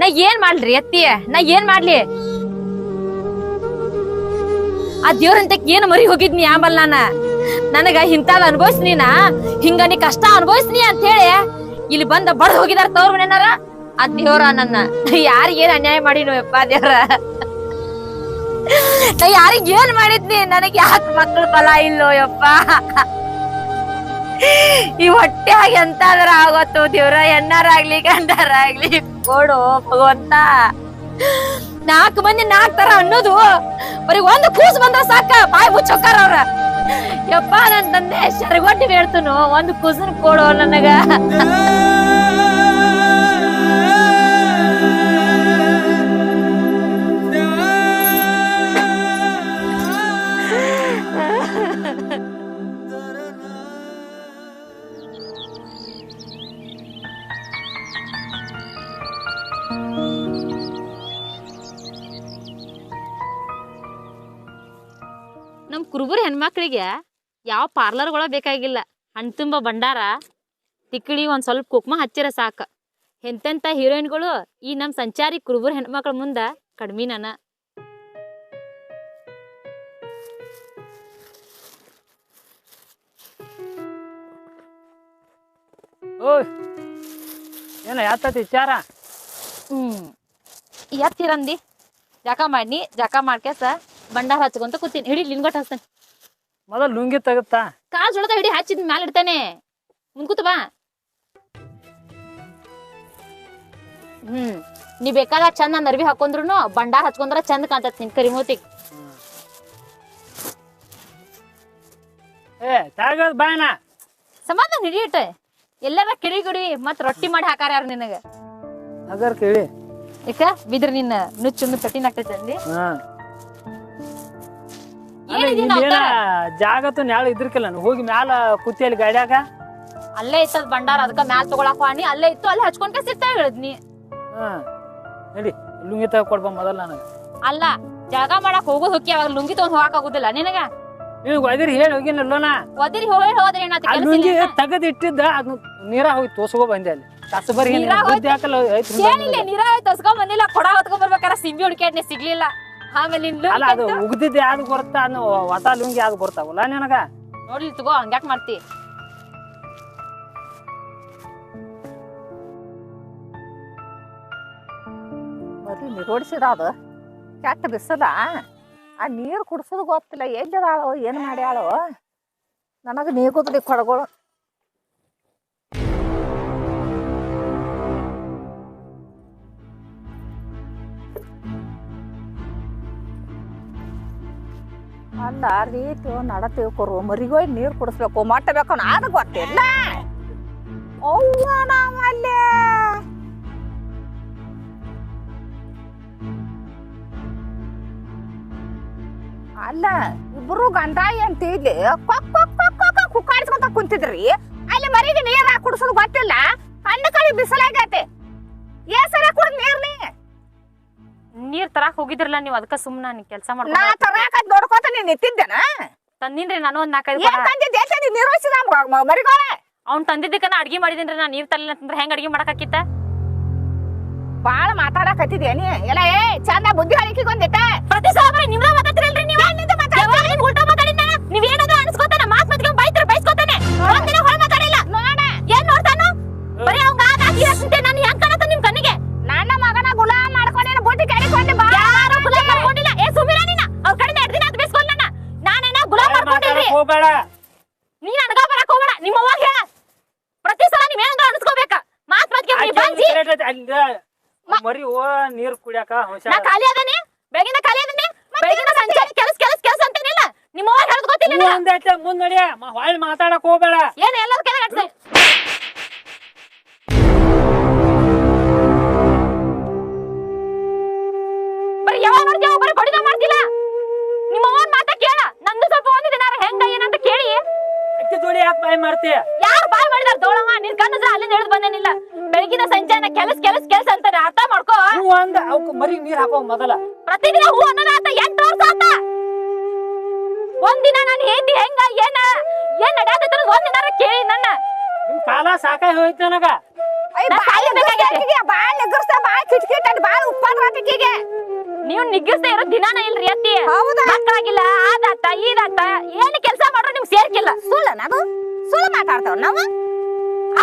ನಾ ಏನ್ ಮಾಡ್ಲಿ ಅತ್ತಿ ನಾ ಏನ್ ಮಾಡ್ಲಿ? ಆ ದೇವ್ರಂತ ಏನ್ ಮರಿ ಹೋಗಿದ್ನಿ ಆಮಲ್ ನಾನ? ನನಗ ಇಂತಾದ ನಾ? ಹಿಂಗ ನೀ ಕಷ್ಟ ಅನ್ಭವಿಸ್ನಿ ಅಂತ ಹೇಳಿ ಇಲ್ಲಿ ಬಂದ ಬಡ ಹೋಗಿದಾರ ತವ್ರ ಆ ದೇವ್ರ ನನ್ನ. ಯಾರಿಗ ಏನ್ ಅನ್ಯಾಯ ಮಾಡಿನೋ ಯಪ್ಪ ದೇವ್ರ? ನಾ ಯಾರಿಗ ಏನ್ ಮಾಡಿದ್ನಿ? ನನಗ್ ಯಾಕೆ ಮಕ್ಕಳು ಫಲ ಇಲ್ಲೋ ಯಪ್ಪ? ಈ ಹೊಟ್ಟೆಯಾಗ ಎಂತಾದ್ರ ಆಗೋತ್ತು, ದೇವ್ರ ಎಣ್ಣಾರಾಗ್ಲಿ ಗಂಡಾರಾಗ್ಲಿ ಕೊಡು ಭಗವಂತ. ನಾಲ್ಕು ಮಂದಿ ನಾಲ್ಕು ತರ ಅನ್ನೋದು, ಬರೀ ಒಂದು ಕೂಸ್ ಬಂದ್ರ ಸಾಕ, ಬಾಯಿ ಮುಚ್ಚೋಕಾರ ಅವ್ರ. ಯಪ್ಪ ನನ್ ತಂದೆ ಶರಗೊಟ್ಟಿ ಹೇಳ್ತನು, ಒಂದು ಕೂಸನ್ ಕೊಡು ನನಗ. ಕುರುಬುರ ಹೆಣ್ಮಕ್ಳಿಗೆ ಯಾವ ಪಾರ್ಲರ್ಗಳ ಬೇಕಾಗಿಲ್ಲ. ಹಣ್ಣು ತುಂಬ ಭಂಡಾರ ತಿಕ್ಕಳಿ ಒಂದು ಸ್ವಲ್ಪ ಕುಕ್ಮ ಹಚ್ಚಿರ ಸಾಕ. ಎಂತೆಂಥ ಹೀರೋಯಿನ್ಗಳು ಈ ನಮ್ಮ ಸಂಚಾರಿ ಕುರುಬುರ ಹೆಣ್ಮಕ್ಳ ಮುಂದ ಕಡಿಮೆ ಓಯ್ ಏನ ಯಾತತಿ ವಿಚಾರ? ಹ್ಮ್ ಎತ್ತಿರಂದಿ ಜಕ ಮಾಡಿ ಜಕ ಮಾಡ್ಕೆಸ ಭಂಡಾರ ಹಚ್ಕೊಂತ ಕೂತೀನಿ. ಹಿಡಿ ಲಿಂಗೋಟ್ ಹಚ್ತಾನೆ ಮೊದಲು ಲುಂಗಿ ತೆಗುತ್ತಾ? ಕಾಲ್ ಜೊಳದ ಹಿಡಿ ಹಚ್ಚಿದ್ ಮ್ಯಾಲ ಇಡ್ತಾನೆ. ಮುಂದ್ಕೂತ ಬಾ. ಹ್ಮ್. ನೀ ಬೇಕಾದ ಚಂದ ನರ್ವಿ ಹಾಕೊಂಡ್ರು ಬಂಡಾರ ಹಚ್ಕೊಂಡ್ರ ಚಂದ ಕಾಣ್ತತ್ ನಿನ್ ಕರಿಮೋತಿ ಏ ತಾಗದ್ ಬಾಯನ ಸಮಾಧಾನ ಹಿಡಿಯಿಟ ಎಲ್ಲಾರ ಕಿಡಿ ಗುಡಿ ಮತ್ ರೊಟ್ಟಿ ಮಾಡಿ ಹಾಕಾರ ಯಾರು ನಿನಗ? ಕೇಳಿ. ಯಾಕ ಬಿದ್ರ ನಿನ್ನ ನುಚ್ಚು ಪೆಟ್ಟಿನ ಆಗ್ತೈತೆ ಅಲ್ಲ ಅವತಾರ? ಜಾಗತ್ತು ನ್ಯಾಳ ಇದ್ರಕಿಲ್ಲ ನಾನು. ಹೋಗಿ ಮ್ಯಾಲ ಕುತ್ತಿಯಲ್ಲಿ ಗಾಡ್ಯಾಗ? ಅಲ್ಲೇ ಇತ್ತದ ಭಂಡಾರ ಅದಕ್ಕ ಮ್ಯಾಲ ತಗೊಳಕ್ ವಾಣಿ ಅಲ್ಲೇ ಇತ್ತು ಅಲ್ಲೇ ಹಚ್ಕೊಂಡ್ ಸಿಗ್ತಾ ಹೇಳಿದ್ನಿ. ಹಾ. ನಡಿ ಲುಂಗಿ ತಗ ಕೊಡ್ಬ ಮೊದಲ ನನಗೆ. ಅಲ್ಲ ಜಾಗ ಮಾಡಕ್ ಹೋಗೋದ್ ಹೊಕ್ಕಿ ಅವಾಗ ಲುಂಗಿ ತಗೊಂಡ್ ಹೋಗಕ್ ಆಗುದಿಲ್ಲ ನಿನಗ? ನೀವು ಒದಿರಿ ಹೇಳಿ ಹೋಗಿನಲ್ಲೋನ ಒದಿರಿ ಹೋಗಿ ಹೋದ್ರೆ ಏನಾತ ಆ ಲುಂಗಿ ಇಲ್ಲ ತೆಗದ್ ಇಟ್ಟಿದ್ದ ಅದ್ ನೀರ ಹೋಗಿ ತೋಸ್ಕೊ ಬಂದೆ ಅಲ್ಲಿ. ಕಸಬರಿ ನೀರ ಬುದ್ಧಿ ಹಾಕಲ್ಲ ಐತ್ ಏನಿಲ್ಲ ನೀರ ತಸ್ಕೊಂಡ್ ಬಂದಿಲ್ಲ. ಕೊಡ ಹೊತ್ಕೊಂಡ್ ಬರ್ಬೇಕಾರ ಸಿಂಬಿ ಹುಡ್ಕ್ಯಾಡ್ನೆ ಸಿಗ್ಲಿಲ್ಲ. ಆಮೇಲೆ ಅಲ್ಲ ಅದು ಉಗ್ದಿದ್ದು ಯಾವ್ದು ಬರುತ್ತಾ ಅನ್ನೋ ಹೊಸ ಲುಂಗಿ ಯಾವ್ದು ಬರ್ತಾವಲ್ಲ ನಿನಗ? ನೋಡ್ಲಿ ತಗೋ ಹಂಗ್ಯಾಕ್ ಮಾಡ್ತಿ. ಬರೀ ನಿರೋಡಿಸಿದ ಅದು. ಕೆಟ್ಟ ಬಿಸದ ಆ ನೀರು ಕುಡಿಸೋದು ಗೊತ್ತಿಲ್ಲ. ಎಲ್ಲಿದಾಳೋ ಏನು ಮಾಡ್ಯಾಳು? ನನಗೆ ನೀಗುದ್ರಿ ಕೊಡಗಳು. ಅಲ್ಲ ರೀತಿ ನಡತೀವಿ ಕೊರು ಮರಿಗೋಯ್ ನೀರು ಕುಡಿಸ್ಬೇಕು ಮಟ್ಟಬೇಕು ಅದು ಗೊತ್ತಿಲ್ಲ. ಅವ್ವ ನಾವಲ್ಲೇ ಅಲ್ಲ. ಇಬ್ರು ಗಂಡ ಅಂತ ಇಲ್ಲಿ ಕೊಕ್ ಕೊಕ್ ಕೊಕ್ ಕೊಕ್ ಕೊಕ್ ಕುಕ್ಕಾಡ್ಸ್ಕೊಂತ ಕುಂತಿದ್ರಿ. ಅಲ್ಲಿ ಮರಿಗೆ ನೀರ ಕುಡಿಸೋದು ಗೊತ್ತಿಲ್ಲ. ಕಣ್ಣು ಕಳಿ ಬಿಸಿಲಾಗೈತಿ. ತರಾಕ್ ಹೋಗಿದ್ರಲ್ಲ ನೀವ್ ಅದಕ್ಕ ಸುಮ್ನ ನೀ ಕೆಲ್ಸ ನಾ ಮಾಡ್ಕೊಂಡ್ ತರಾಕ ನೀ ನೀನ್ ನಿಂತಿದ್ದೇನ? ತಂದಿನ್ರಿ ನಾನು ಒಂದ್ ನಾಲ್ಕೈದು ಏನ್ ನಿರ್ವಹಿಸಿದ ಮರಿಗೋಳೆ? ಅವ್ನ್ ತಂದಿದ್ದಕ್ಕ ನಾ ಅಡ್ಗಿ ಮಾಡಿದೇನ್ರಿ ನಾ ನೀರ್ ತರಲಿಲ್ಲ ಅಂತಂದ್ರೆ ಹೆಂಗ್ ಅಡ್ಗಿ ಮಾಡಕ್ಕಿತ್ತ ಬಾಳ ಮಾತಾಡಕತ್ತಿದ್ಯ ನೀ? ಎಲ್ಲ ಏ ಚಂದ ಬುದ್ಧಿ ಹೇಳಿಕೆ ಒಂದಿಟ್ಟ ಪ್ರತಿ ಸಲ ನಿಮ್ದ ಮಾತಾಡ್ತಿರಲ್ರಿ ನೀವು? ಯಾವಾಗ ನಿಮ್ ಉಲ್ಟಾ ಮಾತಾಡಿದ್ನ? ನೀವ್ ಏನದು ಅನ್ಸ್ಕೊತಾನ ಮಾತ್ ಮತ್ಗೆ ಬೈತ್ರ ಬೈಸ್ಕೊತಾನೆ. ಒಂದಿನ ಹೊಳ ಮಾತಾಡಿಲ್ಲ. ನೋಡ. ಏನ್ ನೋಡ್ತಾನು? ಬರೀ ಅವಂಗ ಆಗಿ ಹೋಗ್ಬೇಡ. ನೀ ನನಗ ಬರಕ್ ಹೋಗ್ಬೇಡ. ನಿಮ್ಮ ಅವ್ವಾಗ ಹೇಳ. ಪ್ರತಿ ಸಲ ನೀವ್ ಏನಂದ್ರ ಅನ್ಸ್ಕೋಬೇಕ? ಮಾತ್ ಮತ್ಗೆ ನೀ ಕಡೆ ಮರಿ ಓ ನೀರ್ ಕುಡಿಯಾಕ ನಾ ಖಾಲಿ ಅದನೆ? ಬೆಳಗಿನ ಖಾಲಿ ಅದನೆ? ಬೆಳಗಿನ ಸಂಜೆ ಕೆಲಸ ಕೆಲಸ ಕೆಲಸ ಅಂತೇನಿಲ್ಲ? ನಿಮ್ಮ ಅವ್ವಾಗ ಹೇಳದ್ ಗೊತ್ತಿಲ್ಲ ನಿನಗ? ಒಂದೈತೆ ಮುಂದ್ ನಡಿ. ಹೊಳ್ಳಿ ಮಾತಾಡಕ್ ಹೋಗ್ಬೇಡ. ಏನ್ ಎಲ್ಲದ ಕಟ್ಸ ಬರೀ ಯಾವಾಗ ನೋಡ್ತೀಯ ಬರೀ ಬಡಿದ ಮಾಡ್ತಿಲ್ಲ ಮಾಡ್ತೀಯ? ಯಾರು ಬಾಯ್ ಮಾಡಿದಾರ ದೋಳಮ್ಮ? ನಿನ್ ಕಣ್ಣದ್ರ ಅಲ್ಲಿಂದ ಹಿಡಿದು ಬಂದೇನಿಲ್ಲ. ಬೆಳಗಿನ ಸಂಜೆನ ಕೆಲಸ ಕೆಲಸ ಕೆಲಸ ಅಂತಾರೆ ಅರ್ಥ ಮಾಡ್ಕೋ. ಹೂ ಅಂದ ಅವಕ್ ಮರಿ ನೀರ್ ಹಾಕೋ ಮೊದಲ. ಪ್ರತಿದಿನ ಹೂ ಅನ್ನೋದ ಆತ ಎಂಟು ವರ್ಷ ಆತ. ಒಂದಿನ ನಾನು ಹೇತಿ ಹೆಂಗ ಏನ ಏನ್ ನಡ್ಯಾತೈತಿ ಒಂದಿನಾರ ಕೇಳಿ ನನ್ನ. ನಿಮ್ ಕಾಲ ಸಾಕಾಗಿ ಹೋಯ್ತು ನನಗ. ನಾ ಬಾಳ್ ಸಾಯ್ಬೇಕಾಗೈತಿ. ಎಗ್ಗರ್ಸ್ತಾ ಬಾಳ್ ಎಗ್ಗರ್ಸ್ತಾ ಬಾಳ್ ಕಿಟ್ಕಿಟ ಆಟಿಕೆಗೆ ನೀವ್ ನಿಗ್ಗಿಸ್ತಾ ಇರೋ ದಿನಾನ ಇಲ್ರಿ ಅತ್ತಿ. ಹೌದಾ? ಮಕ್ಕಳಾಗಿಲ್ಲ ಏನ್ ಕೆಲಸ ಮಾಡ್ರು ನಿಮ್ಗ್ ಸೇರ್ಕಿಲ್ಲ. ಸುಳ್ಳು ಮಾತಾಡ್ತಾವ ನಾವು?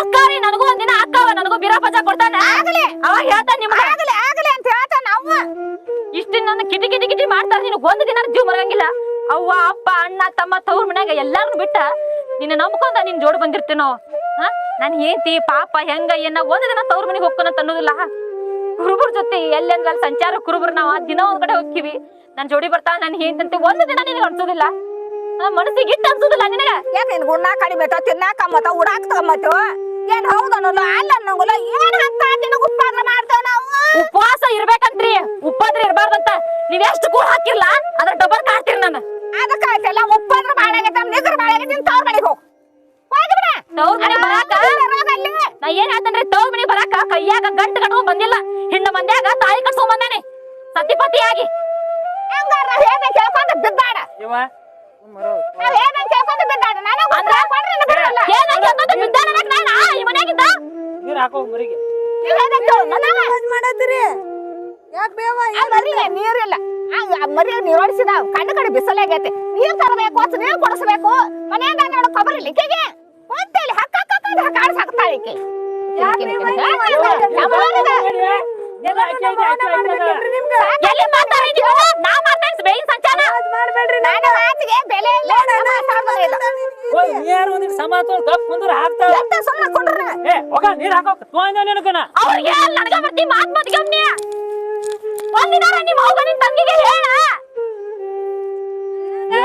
ಅಕ್ಕಾರಿ ನನಗೂ ಒಂದಿನ ಅಕ್ಕವ ನನಗೂ ಬಿರಾಪಜ ಕೊಡ್ತಾನೆ. ಆಗಲಿ. ಅವ ಹೇಳ್ತಾನೆ ನಿಮ್ಮ ಆಗಲಿ ಆಗಲಿ ಅಂತ ಹೇಳ್ತಾನೆ ನಾವು. ಇಷ್ಟಿನ ನನ್ನ ಕಿಟಿ ಕಿಟಿ ಕಿಟಿ ಮಾಡ್ತಾರ ನೀನು ಒಂದ್ ದಿನ ಜೀವ ಮರಂಗಿಲ್ಲ ಅವ್ವ ಅಪ್ಪ ಅಣ್ಣ ತಮ್ಮ ತವ್ರ ಮನ್ಯಾಗ ಎಲ್ಲಾರು ಬಿಟ್ಟ ನಿನ್ನ ನಂಬ್ಕೊಂಡ ನಿನ್ ಜೋಡ್ ಬಂದಿರ್ತೇನೋ? ಹಾ? ನನ್ ಏಂತಿ ಪಾಪ ಹೆಂಗ ಏನ ಒಂದ್ ದಿನ ತವ್ರ ಮನೆಗೆ ಹೋಗ್ಕೊನಂತ ಅನ್ನೋದಿಲ್ಲ. ಕುರುಬ್ರ ಜೊತೆ ಎಲ್ಲೆಂದ್ರ ಅಲ್ಲಿ ಸಂಚಾರ ಕುರುಬರ್ ನಾವ್ ದಿನ ಒಂದ್ ಕಡೆ ಹೋಗ್ತೀವಿ. ನನ್ ಜೋಡಿ ಬರ್ತಾ ನನ್ ಹೇಂತಂತೆ ಒಂದ್ ದಿನ ನಿನಗೆ ಅನ್ಸೋದಿಲ್ಲ. ಮನಸ್ಸಿಗೆ ಇಟ್ಟು ಅನ್ಸುದಿಲ್ಲ ನಿನಗ? ಯಾಕೆ ನಿನ್ ಗುಣ ಕಡಿಮೆ ಐತೋ ತಿನ್ನಾಕ ಮತ್ತ ಉಡಾಕ್ ತಗೊಂಬತ್ತೋ ಏನ್ ಹೌದು ಅನ್ನೋಲ್ಲ ಅಲ್ಲ ಅನ್ನೋಂಗಿಲ್ಲ. ಏನ್ ಅಂತ ನಿನಗ ಉಪವಾಸ ಮಾಡ್ತೇವ ನಾವು? ಉಪವಾಸ ಇರ್ಬೇಕಂತ್ರಿ. ಉಪದ್ರ ಇರ್ಬಾರ್ದಂತ. ನೀವ್ ಎಷ್ಟು ಕೂಡ ಹಾಕಿರ್ಲ? ಅದ್ರ ಡಬಲ್ ಕಾಡ್ತೀರಿ ನಾನು. ಅದಕ್ಕ ಆಯ್ತಲ್ಲ ಉಪ್ಪಾದ್ರ ಮಾಡಾಗೈತ ನಿಗ್ರ ಮಾಡಾಗೈತಿ ನಿನ್ ತವ್ರ ಮನೆಗೆ ಹೋಗ್. ತವ್ರ ಮನೆ ಬರಾಕ? ನಾ ಏನ್ ಹೇಳ್ತೇನ್ರಿ ತವ್ರ ಮನಿ ಬರಾಕ? ಕೈಯಾಗ ಗಂಟು ಕಟ್ಕೊಂಡ್ ಬಂದಿಲ್ಲ. ಹಿಂಡ ಮಂದ್ಯಾಗ ತಾಳಿ ಕಟ್ಕೊಂಡ್ ಬಂದಾನೆ. ಸತಿಪತಿಯಾಗಿ. ಹಂಗಾರ ಹೇಳ್ಬೇಕು ಏನೇ ಕೇಳ್ಕೊಂತ ಬಿದ್ದಾಡ. ಇವ ನೀರಿಲ್ಲ. ಮರಿ ನೀರೋಡಿಸಿದ ಕಣ್ಣು ಕಡೆ ಬಿಸಿಲಾಗೈತೆ ನೀರ್ ತರಬೇಕು ಅಂತ ನೀರ್ ಕೊಡಿಸ್ಬೇಕು. ಮನೆಯಿಂದ ನೋಡು ಕೊಬ್ಬರಿ ಲಿಕ್ಕೆಗೆ ಹೊಂತೇಲಿ ಹಕ್ಕ ಹಕ್ಕ ಹಕ್ಕ ಅಂತ ಕಾಡ್ಸ್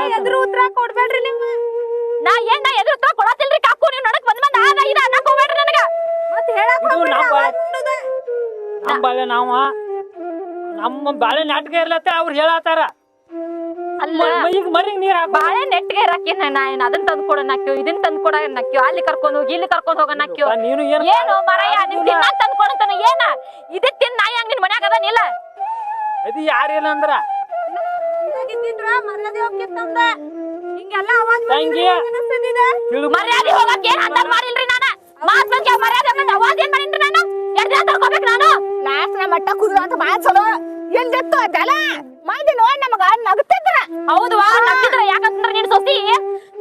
ಎದುರು ಉತ್ತರ ಕೊಡ್ಬೇಡ್ರಿ ನಿಮ್ಮ ನಾ ಏನ್ ನಾ ಎದುರು ನಮ್ಮ ಬಾಳೆ ನಾವ. ನಮ್ಮ ಬಾಳೆ ನಾಟಕ ಇರ್ಲತ್ತ ಅವ್ರು ಹೇಳತ್ತಾರ. ಅಲ್ಲ ಈಗ ಮರಿಗೆ ನೀರ್ ಬಾಳೆ ನೆಟ್ಟಿಗೆ ನಾ ಏನ್ ಅದನ್ನ ತಂದ್ ಕೊಡ ನಕ್ಯೋ ಇದನ್ನ ತಂದ್ ಕೊಡ ನಕ್ಯೋ ಅಲ್ಲಿ ಕರ್ಕೊಂಡು ಹೋಗಿ ಇಲ್ಲಿ ಕರ್ಕೊಂಡು ಹೋಗ ನಕ್ಯೋ ನೀನು ಏನ್ ಏನು ಮರಯ್ಯ ನಿಮ್ ತಿನ್ನ ತಂದ್ ಕೊಡಂತಾನ ಏನ? ಇದೇ ತಿನ್ ನಾಯಿ ಹಂಗ ನಿನ್ ಮನ್ಯಾಗ ಅದನಿಲ್ಲ ಅದು ಯಾರಿಲ್ಲ ಅಂದ್ರ? ಮರ್ಯಾದೆ ಹೋಗಕ್ಕೆ ಏನ್ ಅಂತ ಮಾಡಿಲ್ರಿ ನಾನು? ಮಾತ್ ಮರ್ಯಾದೆ ಬಂದ ಅವಾಜ್ ಏನ್ ಮಾಡಿನ್ರಿ ನಾನು ಎರಡ್ ದಿನ ತಡ್ಕೋಬೇಕು ನಾನು ಮಟ್ಟ ಕುದ್ರು ಅಂತ ಬಾಳ ಚಲೋ ಎಲ್ದಿತ್ತು ಅದಲ್ಲ ಮಂದಿ ನೋಡ್ ನಮಗ ನಗುತ್ತಿದ್ರ ಹೌದು ನಗ್ತಿದ್ರ. ಯಾಕಂದ್ರ ನೀನ್ ಸೊಸಿ,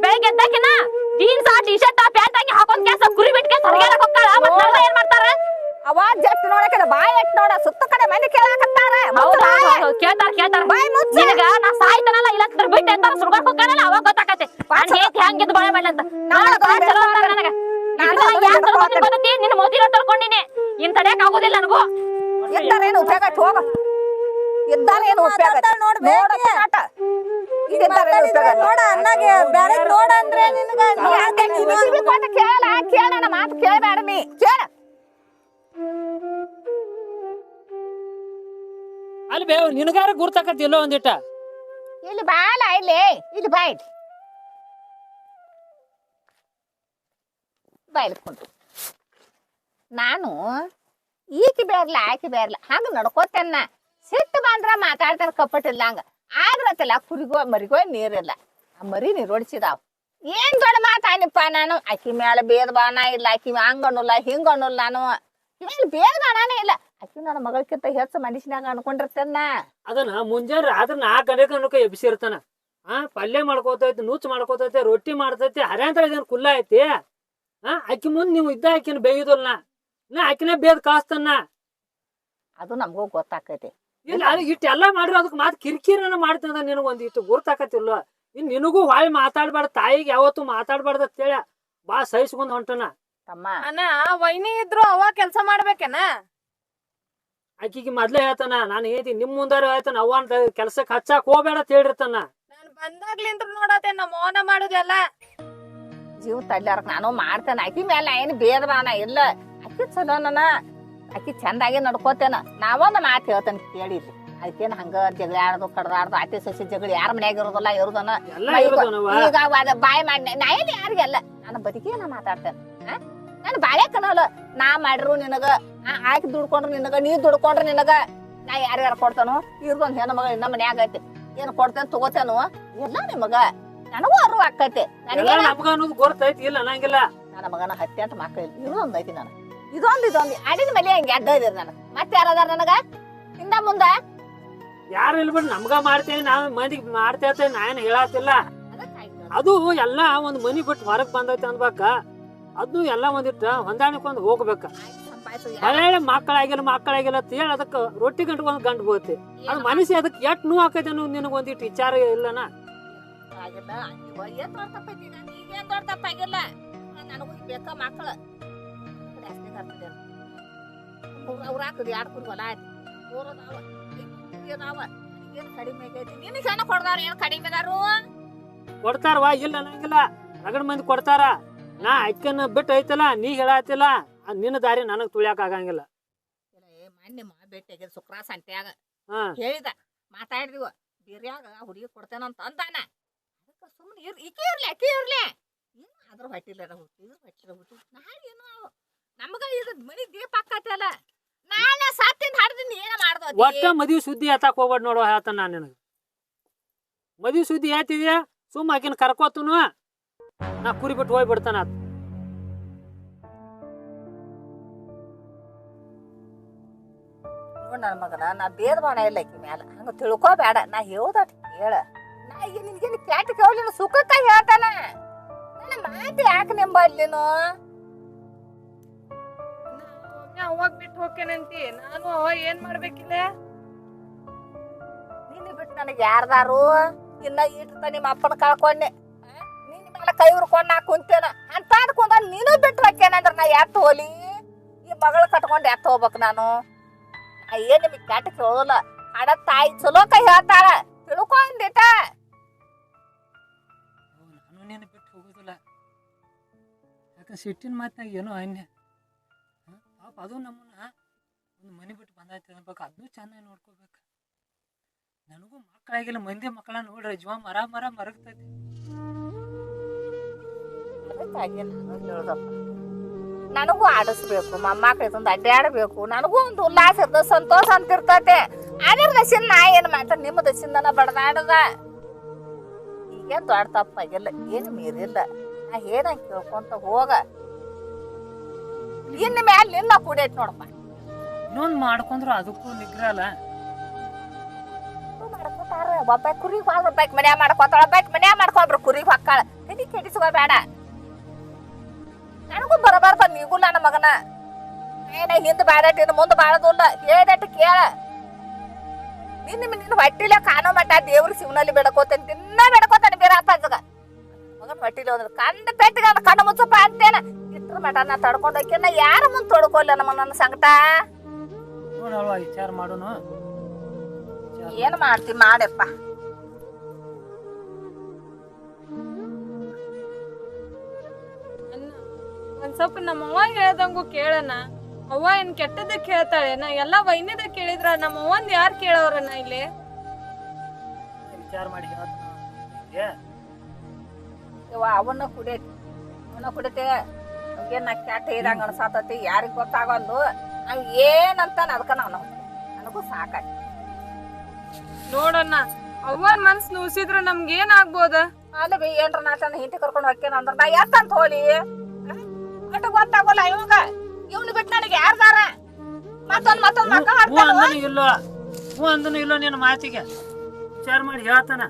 ಬೆಳಗ್ಗೆ ಎದ್ದಾಕಿನ ಜೀನ್ಸ್ ಟಿ ಶರ್ಟ್ ಪ್ಯಾಂಟ್ ಆಗಿ ಹಾಕೊಂಡ್ ಕೆಲ್ಸ ಕುರಿ ಬಿಟ್ಕೆ ಸರಿಯಾಗಿ ಹೋಗ್ತಾಳ ಮತ್ತ ಏನ್ ಮಾಡ್ತಾರ ಅವಾಜ್ ಎಷ್ಟ್ ನೋಡಕ್ಕೆ ಬಾಯ್ ಎಷ್ಟ್ ನೋಡ ಸುತ್ತ ಕಡೆ ಮಂದಿ ಕೇಳಾಕತ್ತಾರ ಕೇಳ್ತಾರ ಕೇಳ್ತಾರ ಬಾಯ್. ಮುಚ್ಚ. ನಿನಗ ನಾ ಸಾಯ್ತಾನಲ್ಲ ಇಲ್ಲ ಅಂದ್ರೆ ಬಿಟ್ಟು ಅಂತಾರ ಸುರ್ಗಾಕ್ ಹೋಗ್ತಾನಲ್ಲ ಅವಾಗ ಗೊತ್ತಾಕತ್ತೆ. ನಾನ್ ಹೇಗ್ ಹೆಂಗಿದ್ ಬಾಳೆ ಚಲೋ ಅಂತಾರ ನನಗ. ನಾನು ನಿನ್ನ ಮೋದಿ ತಡ್ಕೊಂಡಿನಿ ಇನ್ ತಡ್ಯಾಕ್ ಆಗೋದಿಲ್ಲ ನನಗೂ. ಉಪಯೋಗ ಉಪಯೋಗ ನೋಡ್ ನೋಡ ನೋಡ ಬ್ಯಾರೆ ನೋಡ ಅಂದ್ರೆ ನಿನಗ ಕೇಳ ಕೇಳ ಮಾತು ಕೇಳಬೇಡ ನೀ. ಕೇಳ. ಅಲ್ಲಿ ಬೇ, ನಿನಗಾರ ಗುರ್ತಾಕತ್ತಿಲ್ಲ ಒಂದಿಟ್ಟ? ಇಲ್ಲಿ ಬಾಲ, ಇಲ್ಲಿ ಇಲ್ಲಿ ಬಾ, ಇಲ್ಲಿ. ನಾನು ಈಕಿ ಬೇರ್ಲ, ಆಕಿ ಬೇರ್ಲ, ಹಂಗ ನಡ್ಕೋತೇನ ಸಿಟ್ಟು ಬಂದ್ರ ಮಾತಾಡ್ತಾನ ಕಪ್ಪಟ್ಟಿಲ್ಲ ಹಂಗ. ಆದ್ರತ್ತಲ್ಲ, ಕುರಿಗೋ, ಮರಿಗೋ ನೀರಿಲ್ಲ. ಆ ಮರಿ ನೀರು ಹೊಡಿಸಿದಾವ್ ಏನ್ ದೊಡ್ಡ ಮಾತಾನಿಪ್ಪ ನಾನು? ಆಕಿ ಮೇಲೆ ಭೇದ ಬಾನ ಇಲ್ಲ, ಆಕಿ ಹಂಗ ಅನ್ನಲ್ಲ ಹಿಂಗ ಅನ್ನಲ್ಲ ನಾನು. ಇವೇನು ಬೇಗ ಬಾಣನೇ ಇಲ್ಲ. ಅಕ್ಕಿ ನನ್ನ ಮಗಳಕ್ಕಿಂತ ಹೆಚ್ಚು ಮನುಷ್ಯನಾಗ ಅನ್ಕೊಂಡಿರ್ತೇನ ಅದನ್ನ ಮುಂಜಾನೆ ರಾತ್ರಿ ನಾಲ್ಕು ಗಂಟೆ ಕನಕ ಎಬ್ಸಿರ್ತಾನ ಆ ಪಲ್ಯ ಮಾಡ್ಕೋತೈತಿ ನುಚ್ಚು ಮಾಡ್ಕೋತೈತಿ ರೊಟ್ಟಿ ಮಾಡ್ತೈತಿ ಹರ್ಯಾಂತರ ಇದೇನ್ ಕುಲ್ಲ ಐತಿ? ಆ ಅಕ್ಕಿ ಮುಂದೆ ನೀವು ಇದ್ದ ಆಕಿನ ಬೇಯುದಲ್ಲ ನಾ. ಆಕಿನ ಬೇದ್ ಕಾಸ್ತನ್ನ ಅದು ನಮಗೂ ಗೊತ್ತಾಕೈತಿ. ಇಲ್ಲ ಅದು ಇಟ್ಟೆಲ್ಲ ಮಾಡಿರೋ ಅದಕ್ಕೆ ಮಾತು ಕಿರಿಕಿರನ ಮಾಡ್ತದ ನಿನಗೆ ಇಷ್ಟು ಗುರ್ತಾಕತಿಲ್ಲ. ಇನ್ನು ನಿನಗೂ ಹೊಳ್ ಮಾತಾಡ್ಬಾರ್ದು ತಾಯಿಗೆ ಯಾವತ್ತು ಮಾತಾಡ್ಬಾರ್ದು ಅಂತೇಳಿ ಬಾ ಸಹಿಸ್ಕೊಂಡ್ ಹೊಂಟನ. ತಮ್ಮ. ಅಣ್ಣ ವೈನಿ ಇದ್ರು ಅವ ಕೆಲ್ಸ ಮಾಡ್ಬೇಕೇನ? ಆಕಿಗೆ ಮೊದ್ಲೇ ಹೇಳ್ತಾನ ನಾನು ಹೇಳ್ತೀನಿ ನಿಮ್ ಮುಂದಾರ ಹೇಳ್ತಾನ ಅವ್ವ ಅಂತ ಕೆಲ್ಸಕ್ಕೆ ಹಚ್ಚಾಕ್ ಹೋಗ್ಬೇಡ ಅಂತ ನಾನು ನಾನ್ ಬಂದಾಗ್ಲಿಂತ್ರ ನೋಡತ್ತೆ ನಮ್ಮ ಮೋನ ಮಾಡುದೆಲ್ಲ. ಜೀವ ತಡ್ಲಾರ ನಾನು ಮಾಡ್ತೇನೆ ಆಕಿ ಮೇಲೆ ಏನು ಬೇದ ಬಾನ ಇಲ್ಲ ಆಕಿ ಚಲೋ ನನ್ನ ಆಕಿ ಚಂದಾಗಿ ನಡ್ಕೋತೇನ. ನಾವೊಂದು ಮಾತು ಹೇಳ್ತೇನೆ ಕೇಳಿರಿ ಅದಕ್ಕೇನು ಹಂಗ ಜಗಳ ಆಡೋದು ಕಡ್ದಾಡ್ದು ಅತಿ ಸಸಿ ಜಗಳ ಯಾರ ಮನ್ಯಾಗ ಇರೋದಲ್ಲ ಇರೋದನ್ನ. ಎಲ್ಲ ಈಗ ಬಾಯ್ ಮಾಡಿ ನಾ ಎಲ್ಲಿ ಯಾರಿಗೆಲ್ಲ ನಾನು ಬದುಕಿ ನಾ ಮಾತಾಡ್ತೇನೆ ನಾನು ಬಾಳೆ ಕಣಲ್ಲ. ನಾ ಮಾಡ್ರು ನಿನಗ. ಆಕಿ ದುಡ್ಕೊಂಡ್ರು ನಿನಗ ನೀ ದುಡ್ಕೊಂಡ್ರು ನಿನಗ. ನಾ ಯಾರ್ಯಾರ ಕೊಡ್ತಾನೋ? ಇರ್ದೊಂದ್ ಹೆಣ್ಣು ಮಗ ನಮ್ಮ ಮನ್ಯಾಗ ಐತಿ. ಏನ್ ಕೊಡ್ತೇನೆ ತಗೋತೇನು? ಎಲ್ಲ ನಿಮಗ. ನನಗೂ ಅರು ಆಕೈತಿ. ಗೊತ್ತೈತಿ ಇಲ್ಲ ನಂಗಿಲ್ಲ ನನ್ನ ಮಗನ ಹತ್ತೆಂಟು ಮಕ್ಕಳು ಇದೊಂದು ಐತಿ ನಾನು ಇದೊಂದು ಇದೊಂದು. ಆಡಿನ ಮೇಲೆ ಹಂಗೆ ಅಡ್ಡ ಇದ್ದೀರಿ ನನಗೆ. ಮತ್ತೆ ಯಾರದಾರ ನನಗ? ಹಿಂದ ಮುಂದ? ಯಾರು ಇಲ್ಬಿಡ್ ನಮ್ಗ ಮಾಡ್ತೇವೆ ನಾವ್ ಮಂದಿಗೆ ಮಾಡ್ತೇವೆ ನಾ ಏನ್ ಹೇಳತ್ತಿಲ್ಲ. ಅದು ಎಲ್ಲ ಒಂದ್ ಮನಿ ಬಿಟ್ಟು ಹೊರಗ್ ಬಂದೈತೆ ಅನ್ಬೇಕ ಅದು ಎಲ್ಲ ಒಂದಿಟ್ಟ ಹೊಂದಾಣಿಕೊಂಡು ಹೋಗ್ಬೇಕ. ಒಳ್ಳೆ ಮಕ್ಕಳಾಗಿಲ್ಲ ಮಕ್ಕಳಾಗಿಲ್ಲ ಅಂತ ಹೇಳಿ ಅದಕ್ಕೆ ರೊಟ್ಟಿ ಗಂಟು ಗಂಟು ಬೋತಿ ಅದು ಮನುಷ್ಯ ಅದಕ್ಕೆ ಎಷ್ಟು ನೋವು ಆಕೈತೆ ಅನ್ನೋ ನಿನಗ್ ಒಂದಿಟ್ಟು ವಿಚಾರ ಇಲ್ಲನ? ಅವ್ರ ಹಾಕದ್ ಎರಡು ಕುರಿ ಹೊಲ ಕೊಡ್ತಾರವಾ ಇಲ್ಲ ಅನ್ನಂಗಿಲ್ಲ ರಗಡ್ ಮಂದಿ ಕೊಡ್ತಾರ. ನಾ ಅಕ್ಕನ ಬಿಟ್ಟು ಐತಲ್ಲ ನೀ ಹೇಳತ್ತಿಲ್ಲ ನಿನ್ನ ದಾರಿ ನನಗ್ ತುಳಿಯಾಕ ಆಗಂಗಿಲ್ಲ. ಮೊನ್ನೆ ಮಾ ಭೇಟಿಯಾಗಿದ್ ಶುಕ್ರ ಸಂತ್ಯಾಗ ಹಾ. ಹೇಳಿದ ಮಾತಾಡಿದ್ವು ಬಿರ್ಯಾಗ ಹುಡುಗಿ ಕೊಡ್ತೇನಂತ ಅಂದಾನ. ಅದಕ್ಕೆ ಸುಮ್ಮನೆ ಇರ್ ಈಕೆ ಇರ್ಲಿ ಆಕೆ ಇರ್ಲಿ. ಏನು ಅದ್ರ ಹೊಟ್ಟಿಲ್ಲ ಹುಟ್ಟಿದ್ರು ಹೊಟ್ಟಿಲ್ಲ ಹುಟ್ಟಿ. ನಾಳೆ ಏನೋ ನಮಗ ಇದು ಮನಿ ದೀಪ ಹಾಕತ್ತಲ್ಲ ನಾಳೆ ಸತ್ತಿಂದ ಹಡ್ದಿನ ಏನ ಮಾಡ್ದೋ ಒಟ್ಟ ಮದ್ವಿ ಸುದ್ದಿ ಎತ್ತಾಕ್ ಹೋಗ್ಬೇಡ ನೋಡುವ ಹೇಳ್ತಾನ ನಾನು ನಿನಗೆ. ಮದುವೆ ಸುದ್ದಿ ಹೇಳ್ತಿದ್ಯಾ? ಸುಮ್ಮ ಆಕಿನ ಕರ್ಕೋತನು. ನಾ ಕುರಿ ಬಿಟ್ಟು ಹೋಗಿ ಬಿಡ್ತಾನ ನೋಡ್ ನನ್ನ ಮಗನ ನಾ ಬೇದ ಬಾಣ ಇಲ್ಲ ಆಕಿ ಮ್ಯಾಲ. ಹಂಗ ತಿಳ್ಕೊಬೇಡ ನಾ ಹೇಳ್ದಟ್ ಹೇಳ ನಾ ಈಗ ನಿನ್ಗೇನು ಕ್ಯಾಟ್ ಕೇಳಲಿ ಸುಖಕ್ಕ ಹೇಳ್ತಾನ. ನನ್ನ ಮಾತು ಯಾಕೆ ನಿಂಬಲ್ಲಿ ನೀನು ಅವಾಗ ಬಿಟ್ಟು ಹೋಗ್ತೇನಂತಿ ನಾನು ಅವ ಏನ್ ಮಾಡ್ಬೇಕಿಲ್ಲ? ನಿನ್ನ ಬಿಟ್ಟು ನನಗೆ ಯಾರ್ದಾರು ಇನ್ನ ಇಟ್ಟ ನಿಮ್ಮ ಅಪ್ಪನ ಕಳ್ಕೊಂಡೆ. ಮೇಲೆ ಕೈ ಉರ್ಕೊಂಡ್ ನಾ ಕುಂತೇನ. ಅಂತ ಕುಂದ ನೀನು ಬಿಟ್ರಕ್ಕೇನಂದ್ರ ನಾ ಎತ್ತ ಹೋಲಿ? ಈ ಮಗಳ ಕಟ್ಕೊಂಡು ಯಾತ್ ಹೋಗ್ಬೇಕು ನಾನು. ನಾ ಏನ್ ನಿಮಗೆ ಕೆಟ್ಟ ಕೇಳೋಲ್ಲ ಹಡ ತಾಯಿ ಚಲೋ ಕೈ ಹೇಳ್ತಾಳ. ತಿಳ್ಕೊಂಡಿಟ. ನಾನು ಬಿಟ್ಟು ಸಿಟ್ಟಿನ ಮಾತಿನಾಗ ಏನೋ ಅನ್ಯ? ಪಾಪ ಅದು ನಮ್ಮನ್ನ ಒಂದು ಮನೆ ಬಿಟ್ಟು ಬಂದಾಯ್ತು ಅನ್ಬೇಕು. ಅದನ್ನೂ ಚೆನ್ನಾಗಿ ನೋಡ್ಕೋಬೇಕು. ನನಗೂ ಮಕ್ಕಳಾಗಿಲ್ಲ. ಮಂದಿ ಮಕ್ಕಳ ನೋಡ್ರಿ. ಜೀವ ಮರ ಮರ ಮರಗ್ತೈತಿ. ನಾನು ಹೇಳ್ದಪ್ಪ ನನಗೂ ಆಡಿಸ್ಬೇಕು ಮೊಮ್ಮಕ್ಳಿಂದ ಅಡ್ಡಾಡಬೇಕು ನನಗೂ ಒಂದು ಉಲ್ಲಾಸ ಇರ್ತದೆ ಸಂತೋಷ ಅಂತ ಇರ್ತತೆ ಅದ್ರ ದಶಿನ ನಾ ಏನು ಮಾಡ್ತಾರೆ ನಿಮ್ಮ ದಶಿಂದನ ಬಡದಾಡದ. ಈಗೇನು ದೊಡ್ಡ ತಪ್ಪಾಗಿಲ್ಲ ಏನು ಮೀರಿಲ್ಲ. ನಾ ಏನಂಗ್ ಕೇಳ್ಕೊಂತ ಹೋಗ. ಇನ್ನು ಮ್ಯಾಲ ನಿನ್ನ ಕೂಡೈತ್ ನೋಡಪ್ಪ. ಇನ್ನೊಂದು ಮಾಡ್ಕೊಂಡ್ರು ಅದಕ್ಕೂ ನಿಗ್ರಲ್ಲ ಮಾಡ್ಕೊತಾರ. ಒಬ್ಬ ಕುರಿ ಹೋಗ್ರ ಮನ್ಯಾಗ ಮಾಡ್ಕೊತಾಳ ಬೇಕು ಮನ್ಯಾಗ ಮಾಡ್ಕೊಬ್ರು ಕುರಿ ಹೊಕ್ಕಾಳ. ತಲೆ ಕೆಡಿಸ್ಕೋಬೇಡ. ನನಗೂ ಬರಬಾರ್ದ ನೀಗೂ ನನ್ನ ಮಗನ. ಏನ ಹಿಂದ್ ಇನ್ನು ಮುಂದೆ ಬಾಳದುಲ್ಲ ಹೇಳ್ದಟ್ ಕೇಳ. ನಿನ್ನ ನಿನ್ನ ಹೊಟ್ಟಿಲೆ ಕಾಣೋ ಮಟ್ಟ ದೇವ್ರ ಶಿವನಲ್ಲಿ ಬೆಡ್ಕೋತೇನೆ ತಿನ್ನ ಬೆಡ್ಕೋತಾನೆ ಬೇರೆ ಅಪ್ಪಾಜಗ ಮಗನ್ ಹೊಟ್ಟಿಲೆ ಅಂದ್ರೆ ಕಂಡ ಪೆಟ್ಟಿಗೆ ಕಣ್ಣು ಮುಚ್ಚಪ್ಪ ಅಂತೇನ. ಇಟ್ರ ಮಟ ನಾ ತಡ್ಕೊಂಡು ಹೋಗ್ಯ ನಾ ಯಾರ ಮುಂದ್ ತೊಡ್ಕೊಲ್ಲ ನಮ್ಮ ನನ್ನ ಸಂಕಟ? ವಿಚಾರ ಏನು ಮಾಡ್ತಿ ಮಾಡಪ್ಪ. ಒಂದ್ ಸ್ವಲ್ಪ ನಮ್ಮ ಅವ್ವ ಹೇಳ್ದಂಗು ಕೇಳಣ. ಅವ್ವ ಏನ್ ಕೆಟ್ಟದಕ್ಕೆ ಹೇಳ್ತಾಳೆ ನಾ ಎಲ್ಲಾ ವೈನ್ಯದ ಕೇಳಿದ್ರ ನಮ್ಮ ಅವ್ವಂದ್ ಯಾರ್ ಕೇಳವ್ರನ ಇಲ್ಲಿ? ವಿಚಾರ ಮಾಡಿ ಅವನ್ನ ಕುಡಿಯತಿ ಅವನ್ನ ಕುಡಿತೆ ಅವ್ಗೆ ನಾ ಕ್ಯಾಟ ಇರಂಗ ಅನ್ಸಾತತಿ ಯಾರಿಗ್ ಗೊತ್ತಾಗಲ್ದು. ಅವ್ ಏನಂತ ಅದಕ್ಕ ನಾನು ನನಗೂ ಸಾಕ ನೋಡಣ್ಣ ಅವ್ವನ್ ಮನ್ಸ್ ನುಸಿದ್ರ ನಮ್ಗೆ ಏನ್ ಆಗ್ಬೋದ? ಅಲ್ಲಿ ಬಿ ಏನ್ರ ನಾಟನ ಹಿಂಟಿ ಕರ್ಕೊಂಡು ಹೋಗ್ತೇನೆ ಅಂದ್ರೆ ನಾ ಎತ್ತಂತ ಹೋಲಿ? ಗೊತ್ತಾಗೋಲ್ಲ ಇವಾಗ? ಇವ್ನು ಬಿಟ್ಟು ನನಗೆ ಯಾರ್ದಾರ? ಮತ್ತೊಂದ್ ಮತ್ತೊಂದ್ ಮಕ್ಕ ಹಾಡ್ತಾನ ಇಲ್ಲೋ? ಹ್ಞೂ ಅಂದನು ಇಲ್ಲೋ ನಿನ್ನ ಮಾತಿಗೆ? ವಿಚಾರ ಮಾಡಿ ಹೇಳ್ತಾನ.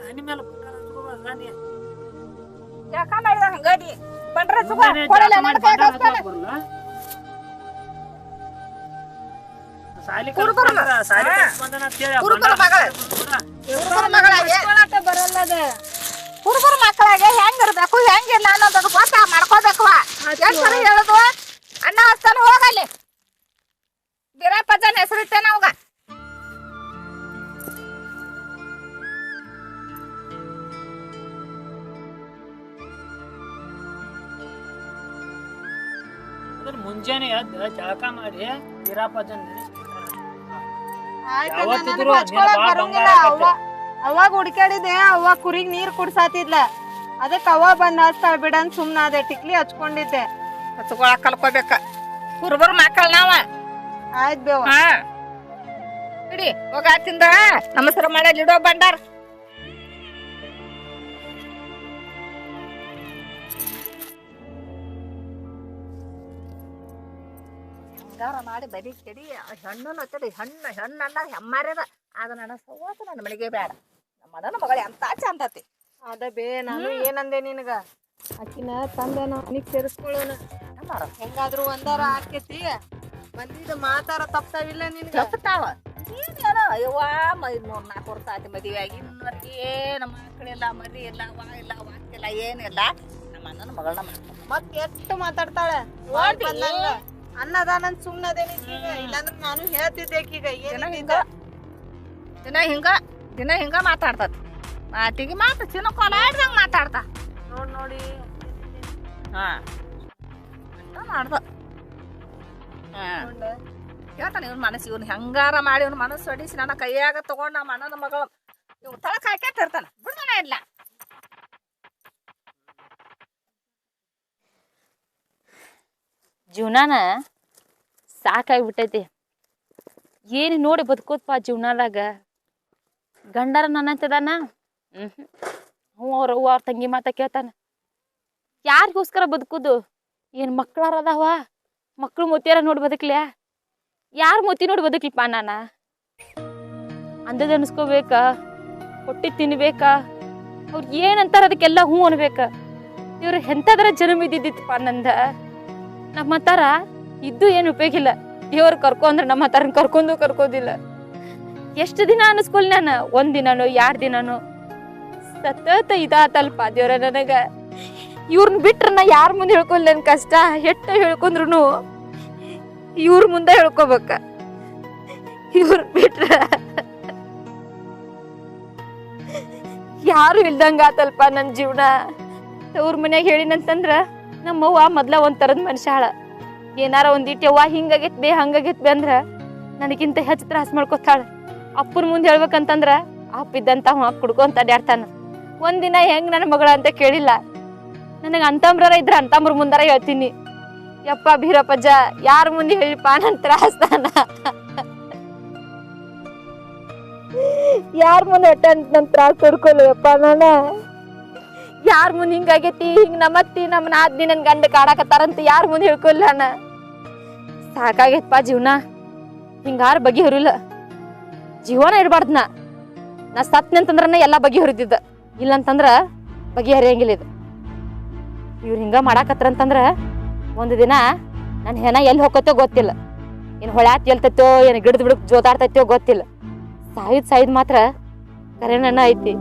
ಹನಿ ಮೇಲೆ ಪುಟ್ಟಾರ ಹಚ್ಕೋಬಾರ್ದ ನೀ? ಯಾಕ ಮಾಡಿದ ಹಂಗಡಿ ಬಂಡ್ರ ಸುಗ ಮುಂಜಾನೆ ಕೊಡಲ್ಲ ಜಳಕ ಮಾಡಿ ಕೈ ಬಂದಾಗ ಕಸ್ತಾನ ಬರಲ್ಲ? ಸಾಲಿ ಕುರುಬರ ಸಾಲಿ ಹಾ. ಕಲ್ತ್ ಬಂದಾನ ಅಂತ ಹೇಳಿ ಆ ಕುರುಬರ ಬಂಗಾರ ಮಗಳ. ಹುಡುಗರ ಮಗಳಾಗೆ ಹಚ್ಕೊಳಕ ಬರಲ್ಲದ. ಹುಡುಗರ ಮಕ್ಕಳಾಗೆ ಹೆಂಗಿರ್ಬೇಕು ಹೆಂಗಿಲ್ಲ ಅನ್ನೋದನ್ನ ಗೊತ್ತಾ ಮಾಡ್ಕೋಬೇಕವ ಎಷ್ಟ್ ಸರಿ ಹೇಳುದು? ಅಣ್ಣ ಹಸ್ತಾನ ಹೋಗಲ್ಲಿ ಬಿರಪ್ಪಜ್ಜನ ಹೆಸರಿಟ್ಟೇನ ಅವಾಗ ಅದ್ರ ಮುಂಜಾನೆ ಎದ್ದು ಜಳಕ ಮಾಡಿ ವೀರಪ್ಪಜ್ಜನ್ ನೆನೆಸ್ಬಿಟ್ಟಾರ. ಆಯ್ತಣ್ಣ, ಯಾವತ್ತಿದ್ರು ನನಗ್ ಹಚ್ಕೊಳಕ್ ನೀನ್ ಬಾ ಬರಂಗಿಲ್ಲ ಬಂಗಾರ ಅವ್ವ. ಅವಾಗ ಹುಡ್ಕ್ಯಾಡಿದೆ ಅವಾಗ ಕುರಿಗೆ ನೀರ್ ಕುಡ್ಸಾತಿದ್ಲ. ಅದಕ್ಕೆ ಅವ್ವ ಬಂದ್ ಹಚ್ತಾಳ ಬಿಡನ್ ಅದೇ ಟಿಕ್ಲಿ ಹಚ್ಕೊಂಡಿದ್ದೆ. ಹಚ್ಕೊಳಕ್ ಕಲ್ಕೋಬೇಕ. ಕುರುಬರ ಮಕ್ಕಳ ನಾವ. ಆಯ್ತ್ ಬೇವ. ಹಾ. ಬಿಡಿ ಹೋಗಾತಿಂದ ನಮಸ್ಕಾರ ಮಾಡಲ್ ಇಡೋ ಬಂಡಾರ ಮಾಡಿ ಬರೀ ಕೆಡಿ ಹೆಣ್ಣು ಹಚ್ಚಡಿ ಹೆಣ್ಣು ಹೆಣ್ಣು ಅನ್ನ ಹೆಮ್ಮಾರ್ಯದ. ಅದು ನನ್ನ ಸವಾಸ ನನ್ನ ಮನೆಗೆ ಬೇಡ. ನಮ್ಮ ಮಗಳೇ ಮಗಳು ಎಂತ ಚಂದತಿ ಅದ ಬೇ ನಾನು ಏನಂದೆ ನಿನಗ? ಆಕಿನ ತಂದನ ಮನಿಗ್ ಸೇರಿಸ್ಕೊಳ್ಳೋಣ. ಹೆಂಗಾದ್ರು ಒಂದಾರ ಆಕೇತಿ. ಮಂದಿದ ಮಾತಾರ ತಪ್ತಾವಿಲ್ಲ ನಿನ್ಗ? ತಪ್ಪತಾವ ಏನೇನೋ ಮೈ ಮೂರ್ ನಾಲ್ಕು ವರ್ಷ ಆಯ್ತು ಮದುವೆ ಆಗಿ. ಇನ್ನೂವರೆಗೆ ಏನು ಮಕ್ಕಳಿಲ್ಲ ಮರಿ ಇಲ್ಲ ವಾ ಇಲ್ಲ ವಾಕ್ತಿಲ್ಲ ಏನಿಲ್ಲ ನಮ್ಮ ಅಣ್ಣನ ಮಗಳನ್ನ ಮಾಡ್ತಾರೆ ಮತ್ ಎಷ್ಟು ಮಾತಾಡ್ತಾಳೆ? ಅನ್ನದ ನನ್ ಅನ್ನದಾನಂದ್ ಸುಮ್ನದೇನಿ ಈಗ? ಇಲ್ಲಾಂದ್ರ ನಾನು ಹೇಳ್ತಿದ್ದೆ ಈಗ. ಏನ ಏನಿದೆ ಹಿಂಗ ದಿನ ಹಿಂಗ ದಿನ ಹಿಂಗ ಮಾತಾಡ್ತದ. ಮಾತಿಗೆ ಮಾತು ಚಿನ್ನ ಕೊಲಾಡ್ದಂಗ ಮಾತಾಡ್ತಾ. ನೋಡ್ ನೋಡಿ. ಹಾ. ಮಾಡ್ದ. ಹೇಳ್ತಾನೆ ಇವ್ನ ಮನಸ್ಸು ಇವ್ನ ಹೆಂಗಾರ ಮಾಡಿ ಇವ್ನ ಮನಸ್ಸು ಹೊಡಿಸಿ ನನ್ನ ಕೈಯಾಗ ತಗೊಂಡ್ ನಮ್ಮ ಅಣ್ಣನ ಮಗಳು. ಇವ್ ತಳಕ್ ಹಾಕ್ಯಾತ ಇರ್ತಾನ. ಬಿಡ್ತಾನೆ ಇಲ್ಲ. ಜೀವನಾನ ಸಾಕಾಗ್ಬಿಟ್ಟೈತಿ. ಏನು ನೋಡಿ ಬದುಕೋದಪ್ಪ ಜೀವನದಾಗ? ಗಂಡರ ನನ್ನಂತದಾನ ಹ್ಞೂ ಹ್ಞೂ ಅವ್ರ ಅವ್ವ, ಅವ್ರ ತಂಗಿ ಮಾತ ಕೇಳ್ತಾನ. ಯಾರಿಗೋಸ್ಕರ ಬದುಕುದು? ಏನು ಮಕ್ಳಾರ ಅದಾವ? ಮಕ್ಳು ಮೊತಿಯಾರ ನೋಡಿ ಬದುಕ್ಲ್ಯಾ? ಯಾರು ಮೊತಿ ನೋಡಿ ಬದುಕ್ಲಿಪ್ಪ ನಾನು ಅಂದದ ಅನ್ಸ್ಕೋಬೇಕ? ಹೊಟ್ಟಿ ತಿನ್ಬೇಕಾ? ಅವ್ರು ಏನಂತಾರ ಅದಕ್ಕೆಲ್ಲ ಹ್ಞೂ ಅನ್ಬೇಕ? ಇವ್ರು ಎಂಥದ್ರ ಜನ್ಮ ಇದ್ದಿದ್ದಿತ್ತಪ್ಪ ನಂದ? ನಮ್ಮ ತರ ಇದ್ದು ಏನು ಉಪಯೋಗಿಲ್ಲ. ದೇವ್ರು ಕರ್ಕೊಂಡ್ರೆ ನಮ್ಮ ತರ ಕರ್ಕೊಂಡು ಕರ್ಕೋದಿಲ್ಲ. ಎಷ್ಟು ದಿನ ಅನಿಸ್ಕೊಲ್ ನಾನು? ಒಂದ್ ದಿನನೋ, ಯಾರ ದಿನನೋ? ಸತತ ಇದಾತಲ್ಪ ದೇವ್ರ ನನಗ. ಇವ್ರನ್ನ ಬಿಟ್ರ ನಾ ಯಾರ ಮುಂದೆ ಹೇಳ್ಕೊಲ್ ನನ್ ಕಷ್ಟ? ಹೆಟ್ಟ ಹೇಳ್ಕೊಂಡ್ರು ಇವ್ರ ಮುಂದೆ ಹೇಳ್ಕೊಬೇಕ. ಇವ್ರ ಬಿಟ್ರ ಯಾರು ಇಲ್ದಂಗ ಆತಲ್ಪ ನನ್ ಜೀವನ. ಅವ್ರ ಮನ್ಯಾಗ ಹೇಳಿನಂತಂದ್ರ ನಮ್ಮವ್ವ ಮೊದ್ಲ ಒಂದ್ ತರದ್ ಮನುಷ್ಯಾಳ ಏನಾರ ಒಂದಿಟ್ಟು ಅವ್ವ ಹಿಂಗಾಗೈತ್ ಬೇ, ಹಂಗಾಗೈತ್ ಬೇ ಅಂದ್ರ ನನಗಿಂತ ಹೆಚ್ಚು ತ್ರಾಸ ಮಾಡ್ಕೊತಾಳ. ಅಪ್ಪನ ಮುಂದೆ ಹೇಳ್ಬೇಕಂತಂದ್ರ, ಅಪ್ಪ ಇದ್ದಂತ ಅವ ಕುಡ್ಕೊಂತ ಅಡ್ಯಾಡ್ತಾನ. ಒಂದಿನ ಹೆಂಗ್ ನನ್ನ ಮಗಳ ಅಂತ ಕೇಳಿಲ್ಲ. ನನಗೆ ಅಂತಮ್ರ ಇದ್ರ ಅಂತಂಬ್ರ ಮುಂದಾರ ಹೇಳ್ತೀನಿ. ಯಪ್ಪ ಬೀರಪ್ಪಜ್ಜ ಯಾರ ಮುಂದೆ ಹೇಳಿಪ್ಪ ನನ್ ತ್ರಾಸ್ತಾನ? ಯಾರ ಮುಂದೆ ಅಟ್ಟ ನನ್ ತ್ರಾಸ ಯಪ್ಪ ನಾನ? ಯಾರ ಮುಂದೆ ಹಿಂಗಾಗೈತಿ ಹಿಂಗ್ ನಮ್ಮತ್ತಿ ನಮ್ಮ ನಾದ್ನಿ ನನ್ ಗಂಡ ಕಾಡಾಕತ್ತಾರಂತ ಯಾರ ಮುಂದೆ ಹೇಳ್ಕೊಲ್ಲ ಸಾಕಾಗೈತಪ್ಪ ಜೀವನ. ಹಿಂಗಾರ ಬಗೆಹರಿಲ್ಲ. ಜೀವನ ಇರಬಾರ್ದು ನಾ ನಾ ಸತ್ನಂತಂದ್ರ ಎಲ್ಲ ಇಲ್ಲ ಇಲ್ಲಂತಂದ್ರ ಬಗೆಹರಿಯಂಗಿಲ್ಲ ಇದು. ಇವ್ರು ಹಿಂಗ ಮಾಡಾಕತ್ರಂತಂದ್ರ ಒಂದು ದಿನ ನನ್ನ ಹೆಣ ಎಲ್ಲಿ ಹೋಗತ್ತೋ ಗೊತ್ತಿಲ್ಲ. ಏನು ಹೊಳ್ಯಾತ್ ಎಲ್ತೈತೋ ಏನು ಗಿಡದ ಬಿಡಕ್ ಜೋತಾಡ್ತೈತೋ ಗೊತ್ತಿಲ್ಲ. ಸಾಯಿದ್ ಸಾಯಿದ್ ಮಾತ್ರ ಕರೆನಣ್ಣ ಐತಿ.